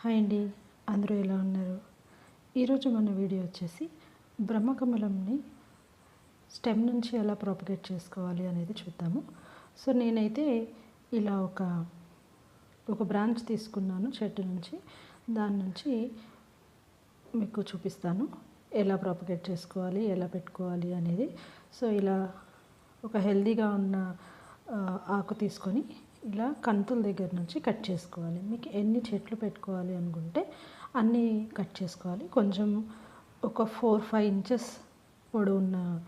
Hi అండి అందరూ ఎలా ఉన్నారు? ఈరోజు మన వీడియో వచ్చేసి బ్రహ్మకమలంని స్టెమ్ నుంచి ఎలా ప్రాపగేట్ చేసుకోవాలి అనేది చూద్దాము. సో నేనైతే ఇలా ఒక ఒక బ్రాంచ్ తీసుకున్నాను చెట్టు నుంచి. దాని నుంచి మీకు చూపిస్తాను ఎలా ప్రాపగేట్ చేసుకోవాలి ఎలా పెట్టుకోవాలి అనేది. సో ఇలా ఒక హెల్దీగా ఉన్న ఆకు తీసుకొని ఇలా కంతుల దగ్గర నుంచి కట్ చేసుకోవాలి. మీకు ఎన్ని చెట్లు పెట్టుకోవాలి అనుకుంటే అన్నీ కట్ చేసుకోవాలి. కొంచెం ఒక ఫోర్ ఫైవ్ ఇంచెస్ పొడవున్న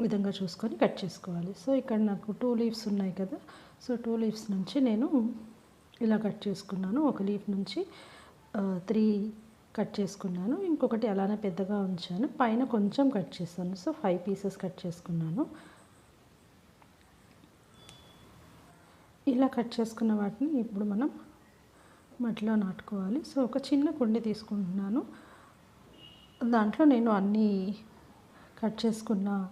విధంగా చూసుకొని కట్ చేసుకోవాలి. సో ఇక్కడ నాకు టూ లీవ్స్ ఉన్నాయి కదా. సో టూ లీవ్స్ నుంచి నేను ఇలా కట్ చేసుకున్నాను. ఒక లీఫ్ నుంచి త్రీ కట్ చేసుకున్నాను. ఇంకొకటి అలానే పెద్దగా ఉంచాను. పైన కొంచెం కట్ చేశాను సో ఫైవ్ పీసెస్ కట్ చేసుకున్నాను. ఇలా కట్ చేసుకున్న వాటిని ఇప్పుడు మనం మట్టిలో నాటుకోవాలి. సో ఒక చిన్న కుండి తీసుకుంటున్నాను. దాంట్లో నేను అన్ని కట్ చేసుకున్న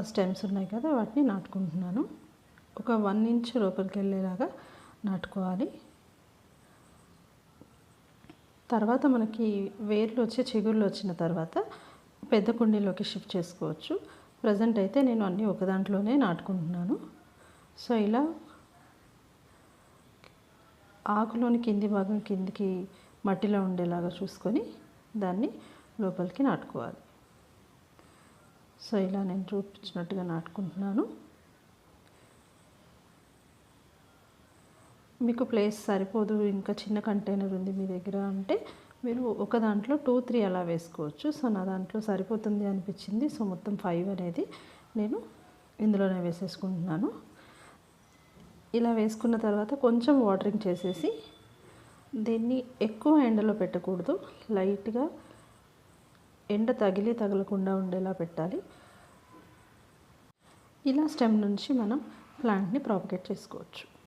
స్టెమ్స్ ఉన్నాయి కదా వాటిని నాటుకుంటున్నాను. ఒక వన్ ఇంచ్ లోపలికి వెళ్ళేలాగా నాటుకోవాలి. తర్వాత మనకి వేర్లు వచ్చి చిగుళ్ళు వచ్చిన తర్వాత పెద్ద కుండీలోకి షిఫ్ట్ చేసుకోవచ్చు. ప్రజెంట్ అయితే నేను అన్నీ ఒక దాంట్లోనే నాటుకుంటున్నాను. సో ఇలా ఆకులోని కింది భాగం కిందికి మట్టిలో ఉండేలాగా చూసుకొని దాన్ని లోపలికి నాటుకోవాలి. సో ఇలా నేను చూపించినట్టుగా నాటుకుంటున్నాను. మీకు ప్లేస్ సరిపోదు ఇంకా చిన్న కంటైనర్ ఉంది మీ దగ్గర అంటే మీరు ఒక దాంట్లో టూ త్రీ అలా వేసుకోవచ్చు. సో నా దాంట్లో సరిపోతుంది అనిపించింది. సో మొత్తం ఫైవ్ అనేది నేను ఇందులోనే వేసేసుకుంటున్నాను. ఇలా వేసుకున్న తర్వాత కొంచెం వాటరింగ్ చేసేసి దీన్ని ఎక్కువ ఎండలో పెట్టకూడదు. లైట్గా ఎండ తగిలి తగలకుండా ఉండేలా పెట్టాలి. ఇలా స్టెమ్ నుంచి మనం ప్లాంట్ని ప్రాపగేట్ చేసుకోవచ్చు.